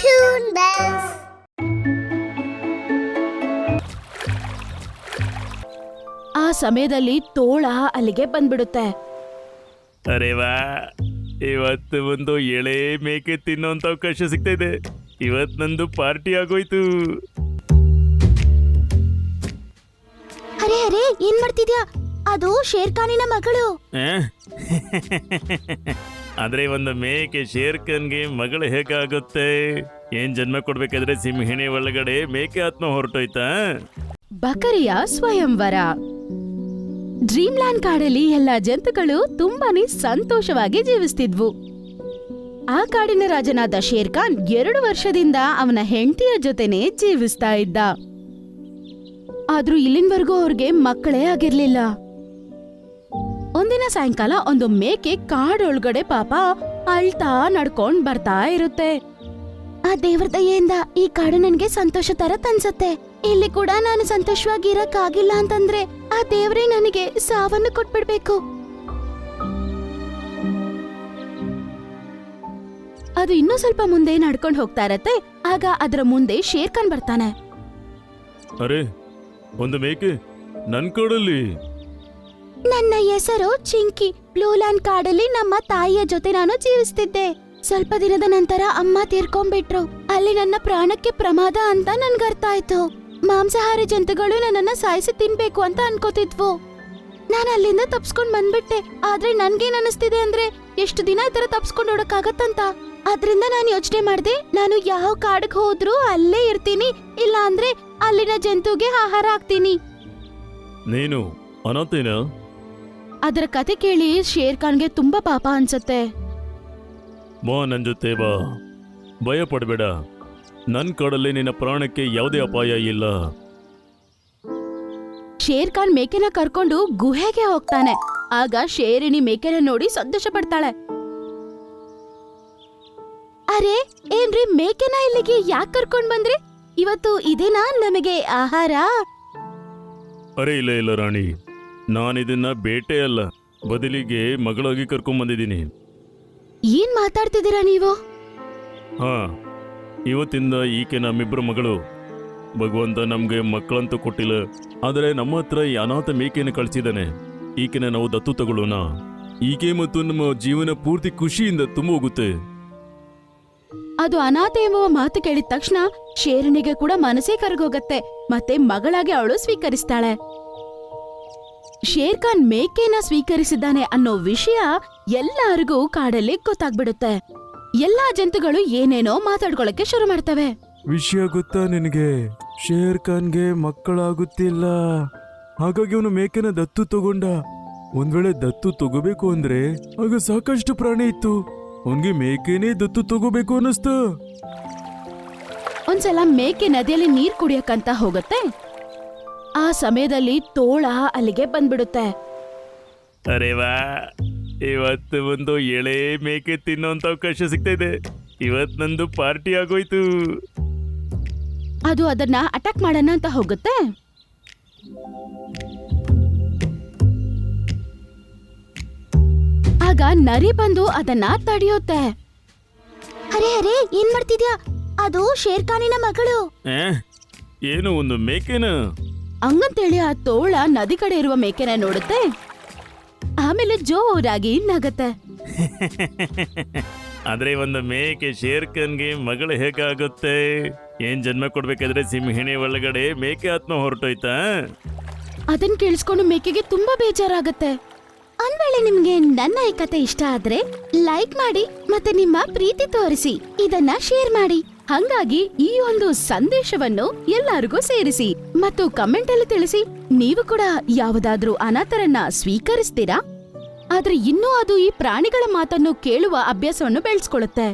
Toon Bells. ಆ ಸಮಯದಲ್ಲಿ ತೋಳ ಅಲ್ಲಿಗೆ ಬಂದ್ಬಿಡುತ್ತೆ. ಅರೆ ವಾ ಇವತ್ತು ಒಂದು ಎಳೆ ಮೇಕೆ ತಿನ್ನೋಂತ ಅವಕಾಶ ಸಿಗ್ತಾ ಇದೆ ಇವತ್ ನಂದು ಪಾರ್ಟಿ ಆಗೋಯ್ತು. ಅರೆ ಅರೆ ಏನ್ ಮಾಡ್ತಿದ್ಯಾ? ಅದು ಶೇರ್ಖಾನಿನ ಮಗಳು. ಆ? ಆದ್ರೆ ಒಂದು ಮೇಕೆ ಶೇರ್ಖನ್ಗೆ ಮಗಳು ಹೇಗಾಗುತ್ತೆ? ಏನ್ ಜನ್ಮ ಕೊಡ್ಬೇಕಾದ್ರೆ ಸಿಂಹಿಣಿ ಒಳಗಡೆ ಮೇಕೆ ಆತ್ಮ ಹೊರಟೋಯ್ತಾ? ಬಕರಿಯ ಸ್ವಯಂವರ. ಡ್ರೀಮ್ಲ್ಯಾಂಡ್ ಕಾಡಲ್ಲಿ ಎಲ್ಲ ಜಂತುಗಳು ತುಂಬಾನೇ ಸಂತೋಷವಾಗಿ ಜೀವಿಸ್ತಿದ್ವು. ಆ ಕಾಡಿನ ರಾಜನಾದ ಶೇರ್ ಖಾನ್ ಎರಡು ವರ್ಷದಿಂದ ಅವನ ಹೆಂಡತಿಯ ಜೊತೆನೆ ಜೀವಿಸ್ತಾ ಇದ್ದ. ಆದ್ರೂ ಇಲ್ಲಿನವರೆಗೂ ಅವ್ರಿಗೆ ಮಕ್ಕಳೇ ಆಗಿರ್ಲಿಲ್ಲ. ಒಂದಿನ ಸಾಯಂಕಾಲ ಒಂದು ಮೇಕೆ ಕಾಡೊಳಗಡೆ ಪಾಪ ಅಳ್ತಾ ನಡ್ಕೊಂಡ್ ಬರ್ತಾ ಇರುತ್ತೆ. ಆ ದೇವ್ರ ದಯೆಯಿಂದ ಈ ಕಾಡು ನನ್ಗೆ ಸಂತೋಷ ತರ ತನ್ಸತ್ತೆ. ಇಲ್ಲಿ ಕೂಡ ನಾನು ಸಂತೋಷವಾಗಿ ಇರಕ್ಕಾಗಿಲ್ಲ ಅಂತಂದ್ರೆ ಆ ದೇವ್ರೇ ನನಗೆ ಸಾವನ್ನು ಕೊಟ್ಬಿಡ್ಬೇಕು. ಅದು ಇನ್ನೂ ಸ್ವಲ್ಪ ಮುಂದೆ ನಡ್ಕೊಂಡು ಹೋಗ್ತಾ ಇರತ್ತೆ. ಆಗ ಅದರ ಮುಂದೆ ಶೇರ್ಖಾನ್ ಬರ್ತಾನೆ. ಅರೆ ಒಂದು ಮೇಕೆ ನನ್ ಕಾಡಲ್ಲಿ. ನನ್ನ ಹೆಸರು ಚಿಂಕಿ. ಬ್ಲೂಲ್ಯಾಂಡ್ ಕಾಡಲ್ಲಿ ನಮ್ಮ ತಾಯಿಯ ಜೊತೆ ನಾನು ಜೀವಿಸ್ತಿದ್ದೆ. ಸ್ವಲ್ಪ ದಿನದ ನಂತರ ಅಮ್ಮ ತೀರ್ಕೊಂಡ್ಬಿಟ್ರು. ಅಲ್ಲಿ ನನ್ನ ಪ್ರಾಣಕ್ಕೆ ಪ್ರಮಾದ ಅಂತ ನನ್ಗರ್ತಾಯ್ತು ಮಾಂಸಾಹಾರಿ ಜಂತುಗಳು ನನ್ನನ್ನ ಸಾಯಿಸಿ ತಿನ್ಬೇಕು ಅಂತ ಅನ್ಕೋತಿದ್ವು. ನಾನು ಅಲ್ಲಿಂದ ತಪ್ಸ್ಕೊಂಡ್ ಬಂದ್ಬಿಟ್ಟೆ. ಆದ್ರೆ ನನ್ಗೇನ್ ಅನಿಸ್ತಿದೆ ಅಂದ್ರೆ ಎಷ್ಟು ದಿನ ಈ ತರ ತಪ್ಸ್ಕೊಂಡ್ ಓಡಕ್ಕಾಗತ್ತಂತ? ಅದ್ರಿಂದ ನಾನು ಯೋಚನೆ ಮಾಡ್ದೆ, ನಾನು ಯಾವ ಕಾಡಿಗೆ ಹೋದ್ರೂ ಅಲ್ಲೇ ಇರ್ತೀನಿ ಇಲ್ಲ ಅಂದ್ರೆ ಅಲ್ಲಿನ ಜಂತುಗೆ ಆಹಾರ ಹಾಕ್ತೀನಿ. ನೀನು ಅನಾಥೇನ? ಅದರ ಕತೆ ಕೇಳಿ ಶೇರ್ ಖಾನ್ಗೆ ತುಂಬಾ ಪಾಪ ಅನ್ಸತ್ತೆ. ಬಾ ನನ್ ಜೊತೆ ಬಾ. ಭಯ ಪಡಬೇಡ. ನನ್ನ ಕಾಡಲ್ಲಿ ನಿನ್ನ ಪ್ರಾಣಕ್ಕೆ ಯಾವುದೇ ಅಪಾಯ ಇಲ್ಲ. ಶೇರ್ ಖಾನ್ ಮೇಕೆನ ಕರ್ಕೊಂಡು ಗುಹೆಗೆ ಹೋಗ್ತಾನೆ. ಆಗ ಶೇರಿಣಿ ಮೇಕೆನ ನೋಡಿ ಸಂತೋಷ ಪಡ್ತಾಳೆ. ಅರೆ ಏನ್ರಿ ಮೇಕೆನ ಇಲ್ಲಿಗೆ ಯಾಕೆ ಕರ್ಕೊಂಡ್ ಬಂದ್ರಿ? ಇವತ್ತು ಇದೇನಾ ನಮಗೆ ಆಹಾರ? ಅರೆ ಇಲ್ಲ ಇಲ್ಲ ರಾಣಿ. ನಾನಿದನ್ನ ಬೇಟೆ ಅಲ್ಲ ಬದಲಿಗೆ ಮಗಳಾಗಿ ಕರ್ಕೊಂಬಂದಿದ್ದೀನಿ ಏನ್ ಮಾತಾಡ್ತಿದ್ದೀರಾ ನೀವು? ಹಾ ಇವತ್ತಿಂದ ಈಕೆ ನಮ್ಮಿಬ್ಬರ ಮಗಳು. ಭಗವಂತ ನಮ್ಗೆ ಮಕ್ಕಳಂತೂ ಕೊಟ್ಟಿಲ್ಲ ಆದರೆ ನಮ್ಮ ಹತ್ರ ಈ ಅನಾಥ ಮೇಕೆನ ಕಳಿಸಿದ್ದಾನೆ. ಈಕೆನ ನಾವು ದತ್ತು ತಗೊಳ್ಳೋಣ. ಈಕೆ ಮತ್ತು ನಮ್ಮ ಜೀವನ ಪೂರ್ತಿ ಖುಷಿಯಿಂದ ತುಂಬೋಗುತ್ತೆ. ಅದು ಅನಾಥ ಎಂಬುವ ಮಾತು ಕೇಳಿದ ತಕ್ಷಣ ಶೇರಣಿಗೆ ಕೂಡ ಮನಸ್ಸೇ ಕರಗೋಗತ್ತೆ ಮತ್ತೆ ಮಗಳಾಗಿ ಅವಳು ಸ್ವೀಕರಿಸ್ತಾಳೆ. ಶೇರ್ ಖಾನ್ ಮೇಕೆನ ಸ್ವೀಕರಿಸಿದ್ದಾನೆ ಅನ್ನೋ ವಿಷಯ ಎಲ್ಲರಿಗೂ ಕಾಡಲ್ಲಿ ಗೊತ್ತಾಗ್ಬಿಡುತ್ತೆ. ಎಲ್ಲಾ ಜಂತುಗಳು ಏನೇನೋ ಮಾತಾಡ್ಕೊಳಕ್ಕೆ ಶುರು ಮಾಡ್ತವೆ. ವಿಷಯ ಗೊತ್ತಾ ನಿನಗೆ? ಶೇರ್ ಖಾನ್ಗೆ ಮಕ್ಕಳಾಗುತ್ತಿಲ್ಲ. ಹಾಗಾಗಿ ಅವನು ಮೇಕೆನ ದತ್ತು ತಗೊಂಡ. ಒಂದ್ ವೇಳೆ ದತ್ತು ತಗೋಬೇಕು ಅಂದ್ರೆ ಆಗ ಸಾಕಷ್ಟು ಪ್ರಾಣಿ ಇತ್ತು. ಅವನ್ಗೆ ಮೇಕೆನೇ ದತ್ತು ತಗೋಬೇಕು ಅನ್ನಿಸ್ತ. ಒಂದ್ಸಲ ಮೇಕೆ ನದಿಯಲ್ಲಿ ನೀರ್ ಕುಡಿಯಕ್ಕಂತ ಹೋಗತ್ತೆ. ಆ ಸಮಯದಲ್ಲಿ ತೋಳ ಅಲ್ಲಿಗೆ ಬಂದ್ಬಿಡುತ್ತೆ. ಅರೆ ವಾ ಇವತ್ತು ಒಂದು ಎಳೆ ಮೇಕೆ ತಿನ್ನೋಂತ ಅವಕಾಶ ಸಿಗ್ತಾ ಇದೆ ಇವತ್ ನಂದು ಪಾರ್ಟಿ ಆಗೋಯ್ತು. ಅದು ಅದನ್ನ ಅಟ್ಯಾಕ್ ಮಾಡೋಣ ಅಂತ ಹೋಗುತ್ತೆ. ಆಗ ನರಿ ಬಂದು ಅದನ್ನ ತಡೆಯುತ್ತೆ. ಅರೆ ಅರೆ ಏನ್ ಮಾಡ್ತಿದ್ಯಾ? ಅದು ಶೇರ್ಖಾನಿನ ಮಗಳು? ಏನು ಒಂದು ಮೇಕೆನ? ಹಂಗಂತೇಳಿ ಆ ತೋಳ ನದಿ ಕಡೆ ಇರುವ ಮೇಕೆನ ನೋಡುತ್ತೆ. ಆಮೇಲೆ ಜೋರಾಗಿ ನಗತ್ತೆ. ಆದ್ರೆ ಒಂದು ಮೇಕೆ ಶೇರ್ಖನ್ಗೆ ಮಗಳ ಮಗಳು ಹೇಗಾಗುತ್ತೆ? ಏನ್ ಜನ್ಮ ಕೊಡ್ಬೇಕಾದ್ರೆ ಸಿಂಹಿಣಿ ಒಳಗಡೆ ಮೇಕೆ ಆತ್ಮ ಹೊರಟೋಯ್ತಾ? ಅದನ್ ಕೇಳಿಸ್ಕೊಂಡು ಮೇಕೆಗೆ ತುಂಬಾ ಬೇಜಾರಾಗತ್ತೆ. ಒಂದ್ ವೇಳೆ ನಿಮ್ಗೆ ನನ್ನ ಈ ಕತೆ ಇಷ್ಟ ಆದ್ರೆ ಲೈಕ್ ಮಾಡಿ ಮತ್ತೆ ನಿಮ್ಮ ಪ್ರೀತಿ ತೋರಿಸಿ ಇದನ್ನ ಶೇರ್ ಮಾಡಿ. ಹಂಗಾಗಿ ಈ ಒಂದು ಸಂದೇಶವನ್ನು ಎಲ್ಲರಿಗೂ ಸೇರಿಸಿ ಮತ್ತು ಕಮೆಂಟ್ ಅಲ್ಲಿ ತಿಳಿಸಿ. ನೀವು ಕೂಡ ಯಾವುದಾದ್ರೂ ಅನಾಥರನ್ನ ಸ್ವೀಕರಿಸ್ತೀರಾ? ಆದ್ರೆ ಇನ್ನೂ ಅದು ಈ ಪ್ರಾಣಿಗಳ ಮಾತನ್ನು ಕೇಳುವ ಅಭ್ಯಾಸವನ್ನು ಬೆಳೆಸ್ಕೊಳ್ಳುತ್ತೆ.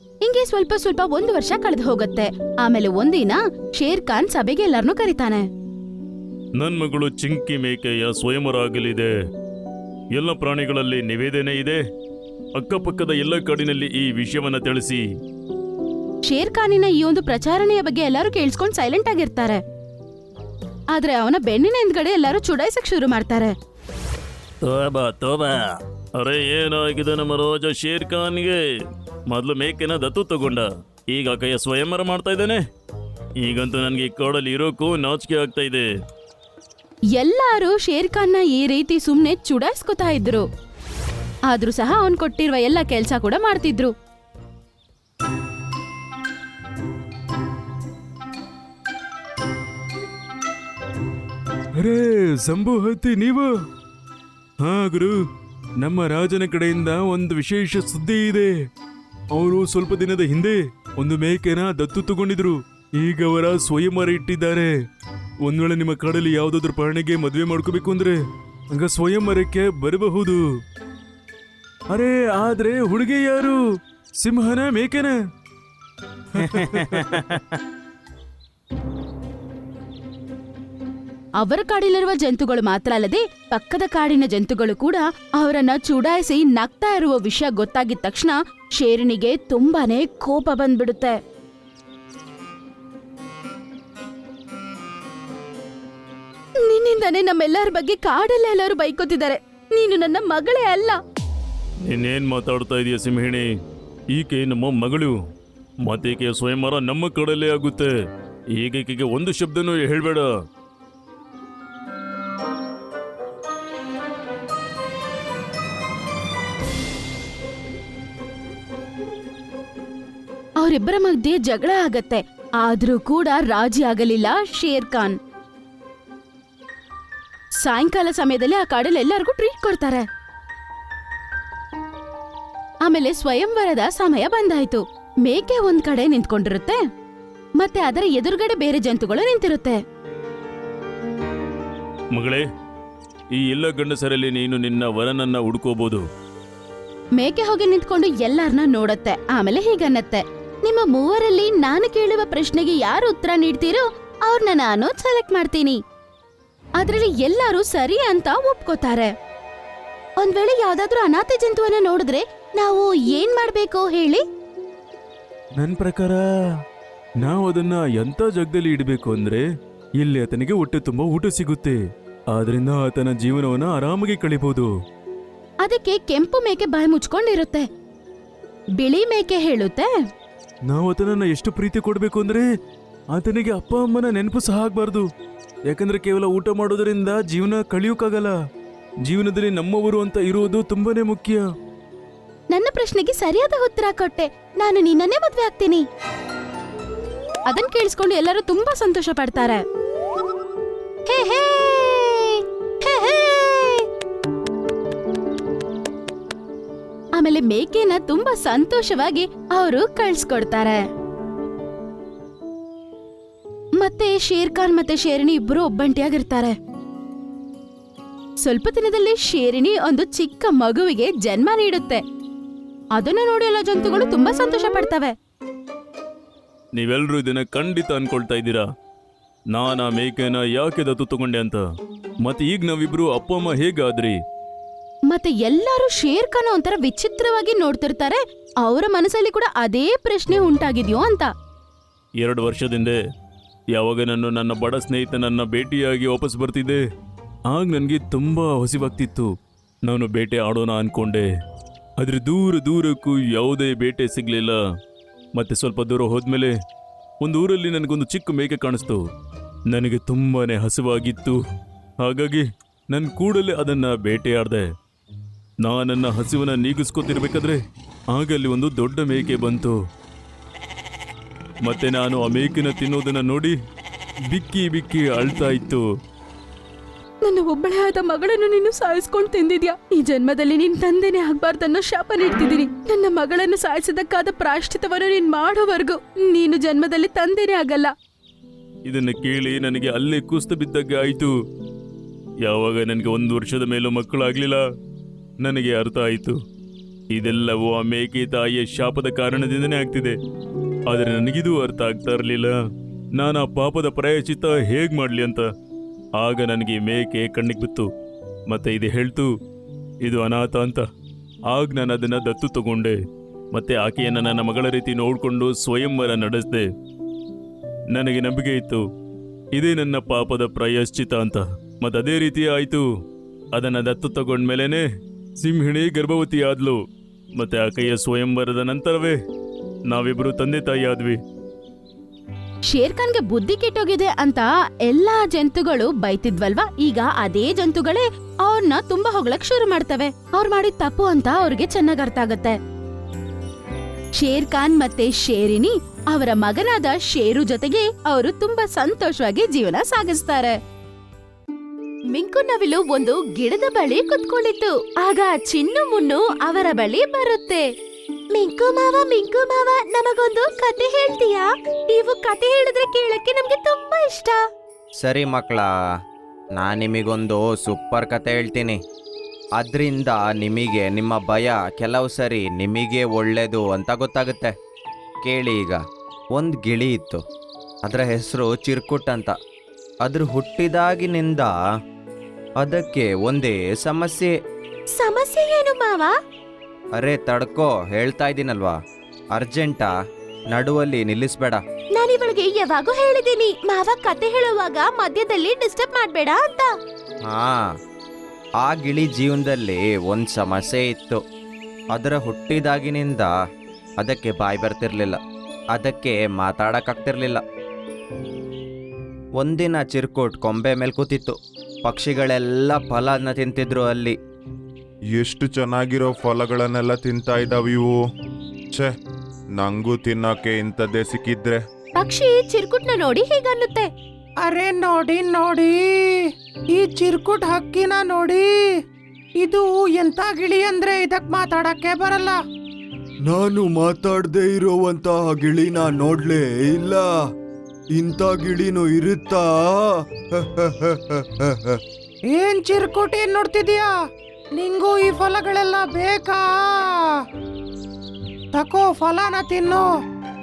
ಹಿಂಗೆ ಸ್ವಲ್ಪ ಸ್ವಲ್ಪ ಒಂದು ವರ್ಷ ಕಳೆದು ಹೋಗುತ್ತೆ. ಆಮೇಲೆ ಒಂದಿನ ಶೇರ್ ಖಾನ್ ಸಭೆಗೆ ಎಲ್ಲರನ್ನೂ ಕರೀತಾನೆ. ನನ್ ಮಗಳು ಚಿಂಕಿ ಮೇಕೆಯ ಸ್ವಯಂವರಾಗಲಿದೆ. ಎಲ್ಲ ಪ್ರಾಣಿಗಳಲ್ಲಿ ನಿವೇದನೆ ಇದೆ. ಅಕ್ಕಪಕ್ಕದ ಎಲ್ಲ ಕಾಡಿನಲ್ಲಿ ಈ ವಿಷಯವನ್ನ ತಿಳಿಸಿ. ಶೇರ್ ಖಾನಿನ ಈ ಒಂದು ಪ್ರಚಾರಣೆಯ ಬಗ್ಗೆ ಎಲ್ಲರೂ ಕೇಳಿಸ್ಕೊಂಡು ಸೈಲೆಂಟ್ ಆಗಿರ್ತಾರೆ. ಆದ್ರೆ ಅವನ ಬೆನ್ನಿನ ಹಿಂದ್ಗಡೆ ಎಲ್ಲರೂ ಚುಡಾಯಿಸಕ್ ಶುರು ಮಾಡ್ತಾರೆ. ತೋಬಾ ತೋಬಾ. ಅರೆ ಏನಾಗಿದೆ ನಮ್ಮ ರೋಜ ಶೇರ್ ಖಾನ್ಗೆ? ಮೊದಲು ಮೇಕೆನ ದತ್ತು ತಗೊಂಡ. ಈಗ ಕೈಯ ಸ್ವಯಂವರ ಮಾಡ್ತಾ ಇದ್ದಾನೆ. ಈಗಂತೂ ನನಗೆ ಕಾಡಲ್ಲಿ ಇರೋಕ್ಕೂ ನಾಚಿಕೆ ಆಗ್ತಾ ಇದೆ. ಎಲ್ಲಾರು ಶೇರ್ ಖಾನ್ನ ಈ ರೀತಿ ಸುಮ್ನೆ ಚುಡಾಯಿಸ್ಕೊತಾ ಇದ್ರು. ಆದ್ರೂ ಸಹ ಅವನ್ ಕೊಟ್ಟಿರುವ ಎಲ್ಲ ಕೆಲಸ ಕೂಡ ಮಾಡ್ತಿದ್ರು. ಅರೇ ಸಂಭೂಹತಿ ನೀವು? ಹಾ, ಗುರು. ನಮ್ಮ ರಾಜನ ಕಡೆಯಿಂದ ಒಂದು ವಿಶೇಷ ಸುದ್ದಿ ಇದೆ. ಅವರು ಸ್ವಲ್ಪ ದಿನದ ಹಿಂದೆ ಒಂದು ಮೇಕೆನ ದತ್ತು ತಗೊಂಡಿದ್ರು. ಈಗ ಅವರ ಸ್ವಯಂವರ ಇಟ್ಟಿದ್ದಾರೆ. ಒಂದ್ ವೇಳೆ ನಿಮ್ಮ ಕಾಡಲ್ಲಿ ಯಾವ್ದಾದ್ರು ಪ್ರಾಣಿಗೆ ಮದುವೆ ಮಾಡ್ಕೋಬೇಕು ಅಂದ್ರೆ ಆಗ ಸ್ವಯಂವರಕ್ಕೆ ಬರಬಹುದು. ಅರೆ, ಆದ್ರೆ ಹುಡುಗಿ ಯಾರು? ಸಿಂಹನ ಮೇಕೆನ? ಅವರ ಕಾಡಿಲಿರುವ ಜಂತುಗಳು ಮಾತ್ರ ಅಲ್ಲದೆ ಪಕ್ಕದ ಕಾಡಿನ ಜಂತುಗಳು ಕೂಡ ಅವರನ್ನ ಚುಡಾಯಿಸಿ ನಗ್ತಾ ಇರುವ ವಿಷಯ ಗೊತ್ತಾಗಿದ ತಕ್ಷಣ ಶೇರಣಿಗೆ ತುಂಬಾನೇ ಕೋಪ ಬಂದ್ಬಿಡುತ್ತೆ. ನಿನ್ನಿಂದಾನೇ ನಮ್ಮೆಲ್ಲರ ಬಗ್ಗೆ ಕಾಡಲ್ಲಿ ಎಲ್ಲರೂ ಬೈಕೋತಿದ್ದಾರೆ. ನೀನು ನನ್ನ ಮಗಳೇ ಅಲ್ಲ. ನೀನೇನ್ ಮಾತಾಡ್ತಾ ಇದೀಯ ಸಿಂಹಿಣಿ? ಈಕೆ ನಮ್ಮ ಮಗಳು. ಮತ್ತೀಕೆಯ ಸ್ವಯಂವರ ನಮ್ಮ ಕಡಲೇ ಆಗುತ್ತೆ. ಈಗೀಕೆಗೆ ಒಂದು ಶಬ್ದನೂ ಹೇಳ್ಬೇಡ. ಅವರಿಬ್ಬರ ಮಧ್ಯೆ ಜಗಳ ಆಗತ್ತೆ. ಆದ್ರೂ ಕೂಡ ರಾಜಿ ಆಗಲಿಲ್ಲ ಶೇರ್ ಖಾನ್. ಸಾಯಂಕಾಲ ಸಮಯದಲ್ಲಿ ಆ ಕಾಡಲ್ಲಿ ಎಲ್ಲರಿಗೂ ಟ್ರೀಟ್ ಕೊಡ್ತಾರೆ. ಆಮೇಲೆ ಸ್ವಯಂವರದ ಸಮಯ ಬಂದಾಯ್ತು. ಮೇಕೆ ಒಂದ್ ಕಡೆ ನಿಂತ್ಕೊಂಡಿರುತ್ತೆ. ಮತ್ತೆ ಅದರ ಎದುರುಗಡೆ ಬೇರೆ ಜಂತುಗಳು ನಿಂತಿರುತ್ತೆ. ಮಗಳೇ ಈ ಎಲ್ಲ ಗಂಡಸರಲ್ಲಿ ನೀನು ನಿನ್ನ ವರನನ್ನ ಹುಡ್ಕೋಬಹುದು ಮೇಕೆ ಹೋಗಿ ನಿಂತ್ಕೊಂಡು ಎಲ್ಲಾರನ್ನ ನೋಡತ್ತೆ. ಆಮೇಲೆ ಹೀಗನ್ನತ್ತೆ. ನಿಮ್ಮ ಮೂವರಲ್ಲಿ ನಾನು ಕೇಳುವ ಪ್ರಶ್ನೆಗೆ ಯಾರು ಉತ್ತರ ನೀಡ್ತೀರೋ ಅವ್ರನ್ನ ನಾನು ಸೆಲೆಕ್ಟ್ ಮಾಡ್ತೀನಿ. ಅದರಲ್ಲಿ ಎಲ್ಲರೂ ಸರಿ ಅಂತ ಒಪ್ಕೋತಾರೆ. ಒಂದ್ ವೇಳೆ ಯಾವ್ದಾದ್ರೂ ಅನಾಥ ಜಂತುವನ್ನ ನೋಡಿದ್ರೆ ನಾವು ಏನ್ ಮಾಡ್ಬೇಕು ಹೇಳಿ? ನನ್ನ ಪ್ರಕಾರ ನಾವು ಅದನ್ನ ಎಂತ ಜಾಗದಲ್ಲಿ ಇಡಬೇಕು ಅಂದ್ರೆ ಇಲ್ಲಿ ಆತನಿಗೆ ಹೊಟ್ಟೆ ತುಂಬಾ ಊಟ ಸಿಗುತ್ತೆ. ಆದ್ರಿಂದ ಆತನ ಜೀವನವನ್ನ ಆರಾಮಾಗಿ ಕಳಿಬಹುದು ಅದಕ್ಕೆ ಕೆಂಪು ಮೇಕೆ ಬಾಯಿ ಮುಚ್ಕೊಂಡಿರುತ್ತೆ. ಬಿಳಿ ಮೇಕೆ ಹೇಳುತ್ತೆ. ನಾವು ಆತನನ್ನ ಎಷ್ಟು ಪ್ರೀತಿ ಕೊಡ್ಬೇಕು ಅಂದ್ರೆ ಆತನಿಗೆ ಅಪ್ಪ ಅಮ್ಮನ ನೆನಪು ಸಹ ಆಗ್ಬಾರ್ದು. ಯಾಕಂದ್ರೆ ಕೇವಲ ಊಟ ಮಾಡೋದರಿಂದ ಜೀವನ ಕಳಿಯೋಕ್ಕಾಗಲ್ಲ. ಜೀವನದಲ್ಲಿ ನಮ್ಮವರು ಅಂತ ಇರೋದು ತುಂಬಾನೇ ಮುಖ್ಯ. ನನ್ನ ಪ್ರಶ್ನೆಗೆ ಸರಿಯಾದ ಉತ್ತರ ಕೊಟ್ಟೆ. ನಾನು ನಿನ್ನನ್ನೇ ಮದ್ವೆ ಆಗ್ತೀನಿ. ಅದನ್ ಕೇಳಿಸ್ಕೊಂಡು ಎಲ್ಲರೂ ತುಂಬಾ ಸಂತೋಷ ಪಡ್ತಾರೆ. ಹೇ! ಹೇ! ಆಮೇಲೆ ಮೇಕೆನ ತುಂಬಾ ಸಂತೋಷವಾಗಿ ಅವರು ಕಳ್ಸ್ಕೊಡ್ತಾರೆ. ಮತ್ತೆ ಶೇರ್ ಖಾನ್ ಮತ್ತೆ ಶೇರಿಣಿ ಇಬ್ಬರು ಒಬ್ಬಂಟಿಯಾಗಿರ್ತಾರೆ. ಸ್ವಲ್ಪ ದಿನದಲ್ಲಿ ಶೇರಿಣಿ ಒಂದು ಚಿಕ್ಕ ಮಗುವಿಗೆ ಜನ್ಮ ನೀಡುತ್ತೆ. ಅದನ್ನು ನೋಡಿ ಎಲ್ಲ ಜಂತುಗಳು ತುಂಬಾ ಸಂತೋಷ ಪಡ್ತವೆ ನೀವೆಲ್ಲರೂ ಇದನ್ನ ಖಂಡಿತ ಅನ್ಕೊಳ್ತಾ ಇದ್ದೀರಾ? ನಾನಾ ಮೇಕೆನ ಯಾಕೆ ದತ್ತು ತಗೊಂಡೆ ಅಂತ? ಮತ್ತೆ ಈಗ ನಾವಿಬ್ರು ಅಪ್ಪ, ಅಮ್ಮ ಹೇಗಾದ್ರಿ? ಮತ್ತೆ ಎಲ್ಲರೂ ಶೇರ್ ಖಾನ್ ಒಂಥರ ವಿಚಿತ್ರವಾಗಿ ನೋಡ್ತಿರ್ತಾರೆ. ಅವರ ಮನಸ್ಸಲ್ಲಿ ಕೂಡ ಅದೇ ಪ್ರಶ್ನೆ ಉಂಟಾಗಿದ್ಯೋ ಅಂತ. ಎರಡು ವರ್ಷದಿಂದ ಯಾವಾಗ ನಾನು ನನ್ನ ಬಡ ಸ್ನೇಹಿತನನ್ನ ಭೇಟಿಯಾಗಿ ವಾಪಸ್ ಬರ್ತಿದ್ದೆ. ಆಗ ನನಗೆ ತುಂಬ ಹಸಿವಾಗ್ತಿತ್ತು. ನಾನು ಬೇಟೆ ಆಡೋಣ ಅನ್ಕೊಂಡೆ. ಆದ್ರೆ ದೂರ ದೂರಕ್ಕೂ ಯಾವುದೇ ಬೇಟೆ ಸಿಗ್ಲಿಲ್ಲ. ಮತ್ತೆ ಸ್ವಲ್ಪ ದೂರ ಹೋದ್ಮೇಲೆ ಒಂದು ಊರಲ್ಲಿ ನನಗೊಂದು ಚಿಕ್ಕ ಮೇಕೆ ಕಾಣಿಸ್ತು. ನನಗೆ ತುಂಬಾನೇ ಹಸಿವಾಗಿತ್ತು. ಹಾಗಾಗಿ ನನ್ನ ಕೂಡಲೇ ಅದನ್ನ ಬೇಟೆಯಾಡ್ದೆ ನಾನನ್ನ ಹಸಿವನ್ನ ನೀಗಿಸ್ಕೊತಿರ್ಬೇಕಾದ್ರೆ ಆಗ ಅಲ್ಲಿ ಒಂದು ದೊಡ್ಡ ಮೇಕೆ ಬಂತು. ಮತ್ತೆ ನಾನು ಆ ಮೇಕಿನ ತಿನ್ನೋದನ್ನ ನೋಡಿ ಬಿಕ್ಕಿ ಬಿಕ್ಕಿ ಅಳ್ತಾ ಇತ್ತು. ನನ್ನ ಒಬ್ಬಳೇ ಆದ ಮಗಳನ್ನು ನೀನು ಸಾಯಿಸ್ಕೊಂಡು ತಿಂದಿದ್ಯಾ? ಈ ಜನ್ಮದಲ್ಲಿ ನಿನ್ ತಂದೆನೇ ಆಗ್ಬಾರ್ದನ್ನೋ ಶಾಪ ನೀಡ್ತಿದ್ದೀನಿ. ನನ್ನ ಮಗಳನ್ನು ಸಾಯಿಸಿದಕ್ಕಾದ ಪ್ರಾಶ್ಚಿತವನ್ನು ನೀನ್ ಮಾಡೋವರೆಗೂ. ನೀನು ಜನ್ಮದಲ್ಲಿ ತಂದೆನೇ ಆಗಲ್ಲ. ಇದನ್ನು ಕೇಳಿ ನನಗೆ ಅಲ್ಲೇ ಕುಸ್ತು ಬಿದ್ದಾಗ ಆಯಿತು. ಯಾವಾಗ ನನಗೆ ಒಂದು ವರ್ಷದ ಮೇಲೂ ಮಕ್ಕಳಾಗ್ಲಿಲ್ಲ. ನನಗೆ ಅರ್ಥ ಆಯಿತು. ಇದೆಲ್ಲವೂ ಆ ಮೇಕೆ ತಾಯಿಯ ಶಾಪದ ಕಾರಣದಿಂದನೇ ಆಗ್ತಿದೆ. ಆದರೆ ನನಗಿದು ಅರ್ಥ ಆಗ್ತಾ ಇರಲಿಲ್ಲ. ನಾನು ಆ ಪಾಪದ ಪ್ರಾಯಚಿತ್ತ ಹೇಗೆ ಮಾಡಲಿ ಅಂತ. ಆಗ ನನಗೆ ಮೇಕೆ ಕಣ್ಣಿಗೆ ಬಿತ್ತು. ಮತ್ತೆ ಇದು ಹೇಳ್ತು, ಇದು ಅನಾಥ ಅಂತ. ಆಗ ನಾನು ಅದನ್ನು ದತ್ತು ತಗೊಂಡೆ. ಮತ್ತೆ ಆಕೆಯನ್ನು ನನ್ನ ಮಗಳ ರೀತಿ ನೋಡಿಕೊಂಡು ಸ್ವಯಂವರ ನಡೆಸಿದೆ. ನನಗೆ ನಂಬಿಕೆ ಇತ್ತು. ಇದೇ ನನ್ನ ಪಾಪದ ಪ್ರಾಯಶ್ಚಿತ ಅಂತ. ಮತ್ತು ಅದೇ ರೀತಿ ಆಯಿತು. ಅದನ್ನು ದತ್ತು ತಗೊಂಡ್ಮೇಲೇನೆ ಸಿಂಹಿಣಿ ಗರ್ಭವತಿ ಆದ್ಲು ಮತ್ತೆ ಆಕೆಯ ಸ್ವಯಂವರದ ನಂತರವೇ ನಾವಿಬ್ರು ತಂದೆ ತಾಯಿ ಆದ್ವಿ ಶೇರ್ ಖಾನ್ಗೆ ಬುದ್ಧಿ ಕೆಟ್ಟೋಗಿದೆ ಅಂತ ಎಲ್ಲಾ ಜಂತುಗಳು ಬೈತಿದ್ವಲ್ವಾ? ಈಗ ಅದೇ ಜಂತುಗಳೇ ಅವ್ರನ್ನ ತುಂಬಾ ಹೊಗಳಕ್ ಶುರು ಮಾಡ್ತವೆ. ಅವ್ರು ಮಾಡಿದ ತಪ್ಪು ಅಂತ ಅವ್ರಿಗೆ ಚೆನ್ನಾಗ್ ಅರ್ಥ ಆಗತ್ತೆ. ಶೇರ್ ಖಾನ್ ಮತ್ತೆ ಶೇರಿನಿ ಅವರ ಮಗನಾದ ಶೇರು ಜೊತೆಗೆ ಅವರು ತುಂಬಾ ಸಂತೋಷವಾಗಿ ಜೀವನ ಸಾಗಿಸ್ತಾರೆ. ಮಿಂಕು ನವಿಲು ಒಂದು ಗಿಡದ ಬಳಿ ಕುತ್ಕೊಂಡಿತ್ತು ಆಗ ಚಿನ್ನು ಮುನ್ನು ಅವರ ಬಳಿ ಬರುತ್ತೆ. ಮಿಂಕು ಮಾವ ಮಿಂಕು ಮಾವ, ನಮಗೊಂದು ಕತೆ ಹೇಳ್ತೀಯಾ? ನೀವು ಕತೆ ಹೇಳಿದ್ರೆ ಕೇಳಕ್ಕೆ ನಮ್ಗೆ ತುಂಬಾ ಇಷ್ಟ. ಸರಿ ಮಕ್ಕಳ, ನಾನು ನಿಮಗೊಂದು ಸೂಪರ್ ಕತೆ ಹೇಳ್ತೀನಿ. ಅದರಿಂದ ನಿಮಗೆ, ನಿಮ್ಮ ಭಯ ಕೆಲವು ಸರಿ ನಿಮಗೆ ಒಳ್ಳೆಯದು ಅಂತ ಗೊತ್ತಾಗುತ್ತೆ. ಕೇಳಿ ಈಗ, ಒಂದು ಗಿಳಿ ಇತ್ತು. ಅದರ ಹೆಸರು ಚಿರ್ಕುಟ್ ಅಂತ. ಅದ್ರ ಹುಟ್ಟಿದಾಗಿನಿಂದ ಅದಕ್ಕೆ ಒಂದೇ ಸಮಸ್ಯೆ. ಸಮಸ್ಯೆ ಏನು ಮಾವ? ಅರೆ ತಡ್ಕೋ ಹೇಳ್ತಾ ಇದ್ದೀನಲ್ವಾ? ಅರ್ಜೆಂಟಾ ನಡುವಲ್ಲಿ ನಿಲ್ಲಿಸ್ಬೇಡ. ನಾನು ಇವಳಿಗೆ ಯಾವಾಗ ಹೇಳಿದ್ದೀನಿ. ಮಾವ ಕತೆ ಹೇಳುವಾಗ ಮಧ್ಯದಲ್ಲಿ ಡಿಸ್ಟರ್ಬ್ ಮಾಡಬೇಡ ಅಂತ. ಹಾ ಆ ಗಿಳಿ ಜೀವನದಲ್ಲಿ ಒಂದು ಸಮಸ್ಯೆ ಇತ್ತು. ಅದರ ಹುಟ್ಟಿದಾಗಿನಿಂದ ಅದಕ್ಕೆ ಬಾಯಿ ಬರ್ತಿರ್ಲಿಲ್ಲ. ಅದಕ್ಕೆ ಮಾತಾಡಕ್ಕಾಗ್ತಿರ್ಲಿಲ್ಲ. ಒಂದಿನ ಚಿರ್ಕೋಟ್ ಕೊಂಬೆ ಮೇಲೆ ಕೂತಿತ್ತು. ಪಕ್ಷಿಗಳೆಲ್ಲ ಫಲನ ತಿಂತಿದ್ರು ಅಲ್ಲಿ. ಎಷ್ಟು ಚೆನ್ನಾಗಿರೋ ಫಲಗಳನ್ನೆಲ್ಲ ತಿಂತಾ ಇದಾವ ಇವು. ಛೇ ನಂಗೂ ತಿನ್ನಕ್ಕೆ ಇಂಥದ್ದೇ ಸಿಕ್ಕಿದ್ರೆ. ಪಕ್ಷಿ ಚಿರ್ಕುಟ್ನ ನೋಡಿ ಹೀಗನ್ನುತ್ತೆ. ಅರೆ ನೋಡಿ ನೋಡಿ. ಈ ಚಿರ್ಕುಟ್ ಹಕ್ಕಿನ ನೋಡಿ. ಇದು ಎಂತ ಗಿಳಿ ಅಂದ್ರೆ ಇದಕ್ ಮಾತಾಡಕ್ಕೆ ಬರಲ್ಲ. ನಾನು ಮಾತಾಡದೆ ಇರುವಂತಹ ಗಿಳಿನ ನೋಡ್ಲೇ ಇಲ್ಲ. ಇಂಥ ಗಿಳಿನೂ ಇರುತ್ತಾ? ಏನ್ ಚಿರ್ಕೋಟಿ ಏನ್ ನೋಡ್ತಿದ್ಯಾ? ನಿಂಗೂ ಈ ಫಲಗಳೆಲ್ಲ ಬೇಕಾ? ತಕೋ ಫಲನ ತಿನ್ನು.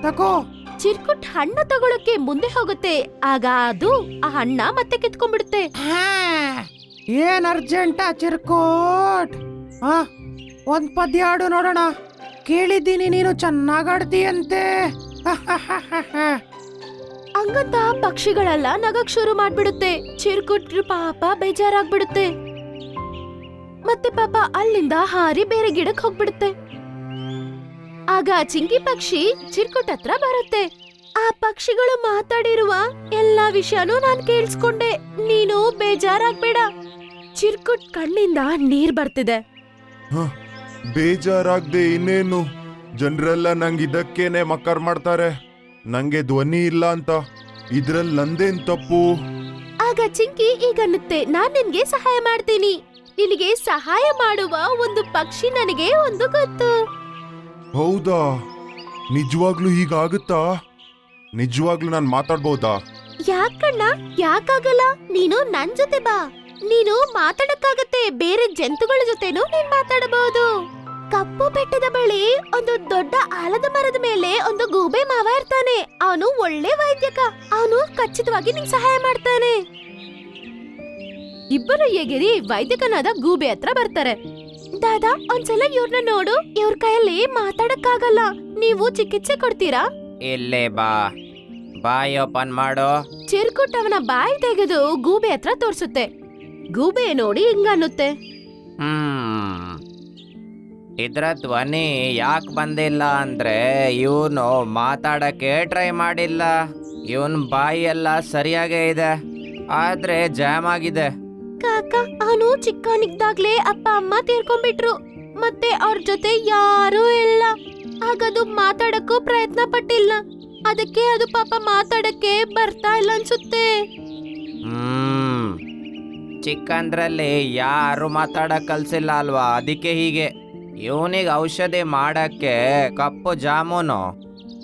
ತಕೋ. ಚಿರ್ಕುಟ್ ಹಣ್ಣು ತಗೊಳಕ್ಕೆ ಮುಂದೆ ಹೋಗುತ್ತೆ. ಆಗ ಅದು ಆ ಹಣ್ಣ ಮತ್ತೆ ಕಿತ್ಕೊಂಡ್ಬಿಡುತ್ತೆ. ಹಾ, ಏನ್ ಅರ್ಜೆಂಟಾ ಚಿರ್ಕೋಟ್? ಆ ಒಂದ್ ಪದ್ಯ ಹಾಡು ನೋಡೋಣ. ಕೇಳಿದ್ದೀನಿ ನೀನು ಚೆನ್ನಾಗ್ ಆಡ್ತೀಯಂತೆ ಹಂಗಂತ ಪಕ್ಷಿಗಳೆಲ್ಲ ನಗಕ್ ಶುರು ಮಾಡ್ಬಿಡುತ್ತೆ. ಚಿರ್ಕುಟ್ರು ಪಾಪ ಬೇಜಾರಾಗ್ಬಿಡುತ್ತೆ. ಮತ್ತೆ ಪಾಪ ಅಲ್ಲಿಂದ ಹಾರಿ ಬೇರೆ ಗಿಡಕ್ ಹೋಗ್ಬಿಡುತ್ತೆ. ಆಗ ಚಿಂಕಿ ಪಕ್ಷಿ ಚಿರ್ಕುಟ್ ಹತ್ರ ಬರುತ್ತೆ. ಆ ಪಕ್ಷಿಗಳು ಮಾತಾಡಿರುವ ಎಲ್ಲಾ ವಿಷಯನೂ ನಾನ್ ಕೇಳಿಸ್ಕೊಂಡೆ. ನೀನು ಬೇಜಾರಾಗ್ಬೇಡ. ಚಿರ್ಕುಟ್ ಕಣ್ಣಿಂದ ನೀರ್ ಬರ್ತಿದೆ. ಬೇಜಾರಾಗ್ದೆ ಇನ್ನೇನು? ಜನರೆಲ್ಲ ನಂಗೆ ಇದಕ್ಕೇನೆ ಮಕ್ಕರ್ ಮಾಡ್ತಾರೆ. ನಂಗೆ ಧ್ವನಿ ಇಲ್ಲ ಅಂತ. ಇದ್ರಲ್ಲಿ ನಂದೇನ್ ತಪ್ಪು? ಆಗ ಚಿಂಕಿ ಈಗ ಈಗನ್ನುತ್ತೆ ನಾನ್ ನಿನ್ಗೆ ಸಹಾಯ ಮಾಡ್ತೀನಿ. ನಿನಗೆ ಸಹಾಯ ಮಾಡುವ ಒಂದು ಪಕ್ಷಿ ನನಗೆ ಒಂದು ಗೊತ್ತು. ಹೌದಾ? ನಿಜವಾಗ್ಲೂ ಹೀಗಾಗುತ್ತಾ? ನಿಜವಾಗ್ಲೂ ನಾನು ಮಾತಾಡ್ಬೋದಾ? ಯಾಕಣ್ಣ ಯಾಕಾಗಲ್ಲ? ನೀನು ನನ್ ಜೊತೆ ಬಾ. ನೀನು ಮಾತಾಡಕ್ಕಾಗತ್ತೆ ಬೇರೆ ಜಂತುಗಳ ಜೊತೆನೂ ನೀನ್ ಮಾತಾಡಬಹುದು. ಕಪ್ಪು ಬೆಟ್ಟದ ಬಳಿ ಒಂದು ದೊಡ್ಡ ಆಲದ ಮರದ ಮೇಲೆ ಒಂದು ಗೂಬೆ ಮಾವ ಇರ್ತಾನೆ. ಅವನು ಒಳ್ಳೆ ವೈದ್ಯಕ. ಅವನು ಖಚಿತವಾಗಿ ನಿಂಗ್ ಸಹಾಯ ಮಾಡ್ತಾನೆ. ಇಬ್ಬರು ಎಗಿರಿ ವೈದ್ಯಕನಾದ ಗೂಬೆ ಹತ್ರ ಬರ್ತಾರೆ. ದಾದಾ ಒಂದ್ಸಲ ಇವ್ರನ್ನ ನೋಡು. ಇವ್ರ ಕೈಯಲ್ಲಿ ಮಾತಾಡಕ್ಕಾಗಲ್ಲ. ನೀವು ಚಿಕಿತ್ಸೆ ಕೊಡ್ತೀರಾ? ಇಲ್ಲೇ ಬಾ. ಬಾಯ್ ಓಪನ್ ಮಾಡು. ಚಿರ್ಕುಟ್ ಅವನ ಬಾಯಿ ತೆಗೆದು ಗೂಬೆ ಹತ್ರ ತೋರ್ಸುತ್ತೆ. ಗೂಬೆ ನೋಡಿ ಹಿಂಗನ್ನುತ್ತೆ. ಹ್ಮ್. ಇದ್ರ ಧ್ವನಿ ಯಾಕೆ ಬಂದಿಲ್ಲ ಅಂದ್ರೆ ಇವನು ಮಾತಾಡಕ್ಕೆ ಟ್ರೈ ಮಾಡಿಲ್ಲ. ಇವನ್ ಬಾಯಿ ಎಲ್ಲ ಸರಿಯಾಗೇ ಇದೆ. ಆದ್ರೆ ಜಾಮ್ ಆಗಿದೆ. ಕಾಕ ಅವನು ಚಿಕ್ಕವನಿದ್ದಾಗ್ಲೇ ಅಪ್ಪ ಅಮ್ಮ ತೀರ್ಕೊಂಡ್ಬಿಟ್ರು. ಮತ್ತೆ ಅವ್ರ ಜೊತೆ ಯಾರೂ ಇಲ್ಲ. ಹಾಗದು ಮಾತಾಡಕ್ಕೂ ಪ್ರಯತ್ನ ಪಟ್ಟಿಲ್ಲ. ಅದಕ್ಕೆ ಅದು ಪಾಪ ಮಾತಾಡಕ್ಕೆ ಬರ್ತಾ ಇಲ್ಲ ಅನ್ಸುತ್ತೆ. ಹ್ಮ್. ಚಿಕ್ಕಂದ್ರಲ್ಲಿ ಯಾರು ಮಾತಾಡಕ್ ಕಲ್ಸಿಲ್ಲ ಅಲ್ವಾ? ಅದಕ್ಕೆ ಹೀಗೆ. ಇವನಿಗೆ ಔಷಧಿ ಮಾಡಕ್ಕೆ ಕಪ್ಪು ಜಾಮೂನು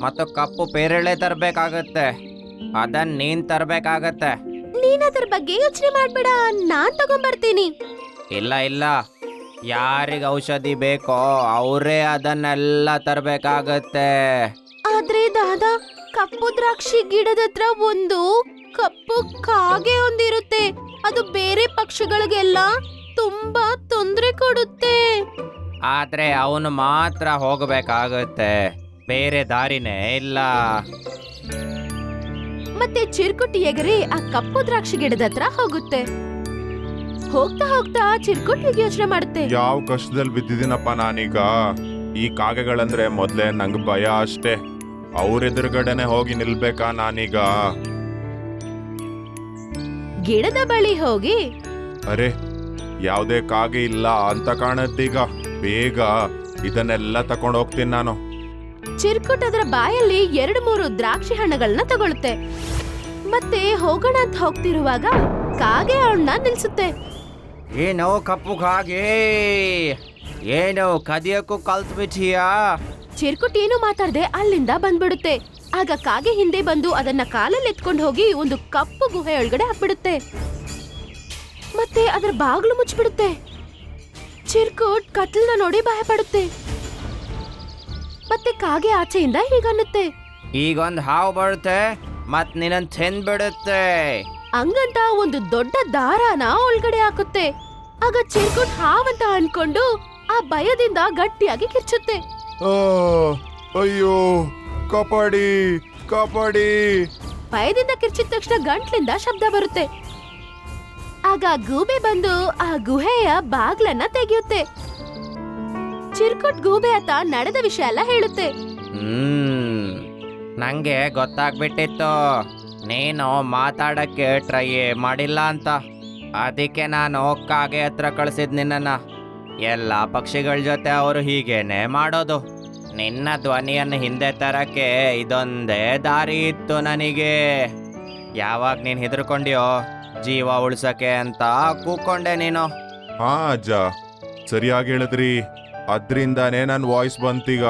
ಮತ್ತು ಕಪ್ಪು ಪೇರಳೆ ತರಬೇಕಾಗತ್ತೆ. ಅದನ್ನ ನೀನ್ ತರಬೇಕಾಗತ್ತೆ. ನೀನ್ ಅದ್ರ ಬಗ್ಗೆ ಯೋಚನೆ ಮಾಡ್ಬೇಡ ನಾನ್ ತಗೊಂಬರ್ತೀನಿ. ಇಲ್ಲ ಇಲ್ಲ. ಯಾರಿಗೆ ಔಷಧಿ ಬೇಕೋ ಅವರೇ ಅದನ್ನೆಲ್ಲ ತರಬೇಕಾಗತ್ತೆ. ಆದ್ರೆ ದಾದಾ ಕಪ್ಪು ದ್ರಾಕ್ಷಿ ಗಿಡದ ಹತ್ರ ಒಂದು ಕಪ್ಪು ಕಾಗೆ ಒಂದಿರುತ್ತೆ. ಅದು ಬೇರೆ ಪಕ್ಷಿಗಳಿಗೆಲ್ಲ ತುಂಬಾ ತೊಂದರೆ ಕೊಡುತ್ತೆ. ಆದ್ರೆ ಅವನು ಮಾತ್ರ ಹೋಗಬೇಕಾಗತ್ತೆ. ಬೇರೆ ದಾರಿನೇ ಇಲ್ಲ. ಮತ್ತೆ ಚಿರ್ಕುಟಿ ಎಗರಿ ಆ ಕಪ್ಪು ದ್ರಾಕ್ಷಿ ಗಿಡದ ಹತ್ರ ಹೋಗುತ್ತೆ. ಹೋಗ್ತಾ ಹೋಗ್ತಾ ಚಿರ್ಕುಟಿ ಯೋಚನೆ ಮಾಡುತ್ತೆ. ಯಾವ ಕಷ್ಟದಲ್ಲಿ ಬಿದ್ದಿದ್ದೀನಪ್ಪ ನಾನೀಗ? ಈ ಕಾಗೆಗಳಂದ್ರೆ ಮೊದ್ಲೇ ನಂಗೆ ಭಯ ಅಷ್ಟೇ. ಅವ್ರ ಎದುರುಗಡೆನೆ ಹೋಗಿ ನಿಲ್ಬೇಕಾ ನಾನೀಗ? ಗಿಡದ ಬಳಿ ಹೋಗಿ. ಅರೆ ಯಾವುದೇ ಕಾಗೆ ಇಲ್ಲ ಅಂತ ಕಾಣತ್ತೀಗ. ಬೇಗ ಇದನ್ನೆಲ್ಲ ತಕೊಂಡು ಹೋಗ್ತೀನಿ ನಾನು. ಚಿರ್ಕುಟ್ ಅದರ ಬಾಯಲ್ಲಿ ಎರಡು ಮೂರು ದ್ರಾಕ್ಷಿ ಹಣ್ಣುಗಳನ್ನ ತಗೊಳುತ್ತೆ ಮತ್ತೆ ಹೋಗೋಣ ಅಂತ ಹೋಗ್ತಿರುವಾಗ ಕಾಗೆ ಅವಳನ್ನ ನಿಲ್ಸುತ್ತೆ. ಏನೋ ಕಪ್ಪು ಕಾಗೆ. ಏನೋ ಕದಿಯಕ್ಕೂ ಕಲ್ತ್ಬಿಟ್ಟಿಯಾ ಚಿರ್ಕುಟ್ ಏನು ಮಾತಾಡದೆ ಅಲ್ಲಿಂದ ಬಂದ್ಬಿಡುತ್ತೆ. ಆಗ ಕಾಗೆ ಹಿಂದೆ ಬಂದು ಅದನ್ನ ಕಾಲಲ್ಲಿ ಎತ್ಕೊಂಡು ಹೋಗಿ ಒಂದು ಕಪ್ಪು ಗುಹೆ ಒಳಗಡೆ ಹಾಕ್ಬಿಡುತ್ತೆ. ಮತ್ತೆ ಅದರ ಬಾಗ್ಲು ಮುಚ್ಚಿಬಿಡುತ್ತೆ. ಚಿರ್ಕುಟ್ ಕತ್ಲನ್ನ ನೋಡಿ ಭಯ ಪಡುತ್ತೆ ಮತ್ತೆ ಕಾಗೆ ಆಚೆಯಿಂದ ಹೀಗನ್ನುತ್ತೆ. ಈಗೊಂದು ಹಾವು ಬರುತ್ತೆ ಮತ್ ನಿನ್ನ ತಿಂದ್ಬಿಡುತ್ತೆ ಹಂಗಂತ ಒಂದು ದೊಡ್ಡ ದಾರಾನ ಒಳಗಡೆ ಹಾಕುತ್ತೆ. ಆಗ ಚಿರ್ಕುಟ್ ಹಾವಂತ ಅನ್ಕೊಂಡು ಆ ಭಯದಿಂದ ಗಟ್ಟಿಯಾಗಿ ಕಿರ್ಚುತ್ತೆ. ಆ, ಅಯ್ಯೋ ಕಾಪಾಡಿ ಕಾಪಾಡಿ. ಭಯದಿಂದ ಕಿರ್ಚಿದ ತಕ್ಷಣ ಗಂಟ್ಲಿಂದ ಶಬ್ದ ಬರುತ್ತೆ. ಆಗ ಗೂಬೆ ಬಂದು ಆ ಗುಹೆಯ ಬಾಗ್ಲನ್ನ ತೆಗೆಯುತ್ತೆ. ಚಿರ್ಕುಟ್ ಗೂಬೆ ಆತ ನಡೆದ ವಿಷಯ ಎಲ್ಲ ಹೇಳುತ್ತೆ. ಹ್ಮ್, ನಂಗೆ ಗೊತ್ತಾಗ್ಬಿಟ್ಟಿತ್ತು. ನೀನು ಮಾತಾಡಕ್ಕೆ ಟ್ರೈ ಮಾಡಿಲ್ಲ ಅಂತ. ಅದಕ್ಕೆ ನಾನು ಕಾಗೆ ಹತ್ರ ಕಳಿಸಿದ್ ನಿನ್ನನ್ನ. ಎಲ್ಲ ಪಕ್ಷಿಗಳ ಜೊತೆ ಅವರು ಹೀಗೇನೆ ಮಾಡೋದು. ನಿನ್ನ ಧ್ವನಿಯನ್ನು ಹಿಂದೆ ತರಕ್ಕೆ ಇದೊಂದೇ ದಾರಿ ಇತ್ತು ನನಗೆ. ಯಾವಾಗ ನೀನು ಹೆದರ್ಕೊಂಡ್ಯೋ ಜೀವ ಉಳ್ಸಕ್ಕೆ ಅಂತ ಕೂಕೊಂಡೆ ನೀನು. ಹಾ ಅಜ್ಜ ಸರಿಯಾಗಿ ಹೇಳಿದ್ರಿ. ಅದ್ರಿಂದಾನೇ ನನ್ನ ವಾಯ್ಸ್ ಬಂತೀಗ.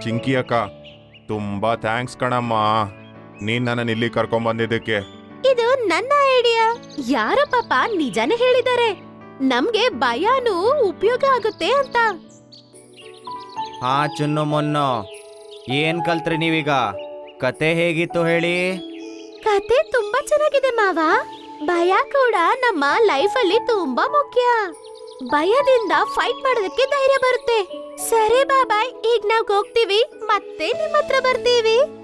ಚಿಂಕಿ ಅಕ್ಕ ತುಂಬಾ ಥ್ಯಾಂಕ್ಸ್ ಕಣಮ್ಮ. ನೀನ್ ನನ್ನ ಇಲ್ಲಿ ಕರ್ಕೊಂಡ್ ಬಂದಿದ್ದಕ್ಕೆ. ಇದು ನನ್ನ ಐಡಿಯಾ ಯಾರ ಪಾಪ ನಿಜಾನೇ ಹೇಳಿದ್ದಾರೆ. ನಮ್ಗೆ ಭಯನೂ ಉಪಯೋಗ ಆಗುತ್ತೆ ಅಂತ. ಹಾ ಚುನ್ನು ಮೊನ್ನು ಏನ್ ಕಲ್ತ್ರಿ ನೀವೀಗ? ಕತೆ ಹೇಗಿತ್ತು ಹೇಳಿ? ಕತೆ ತುಂಬಾ ಚೆನ್ನಾಗಿದೆ ಮಾವ. ಭಯ ಕೂಡ ನಮ್ಮ ಲೈಫ್ ಅಲ್ಲಿ ತುಂಬಾ ಮುಖ್ಯ. ಭಯದಿಂದ ಫೈಟ್ ಮಾಡೋದಕ್ಕೆ ಧೈರ್ಯ ಬರುತ್ತೆ. ಸರಿ ಬಾಬಾಯ್, ಈಗ ನಾವ್ ಹೋಗ್ತೀವಿ. ಮತ್ತೆ ನಿಮ್ಮ ಹತ್ರ ಬರ್ತೀವಿ.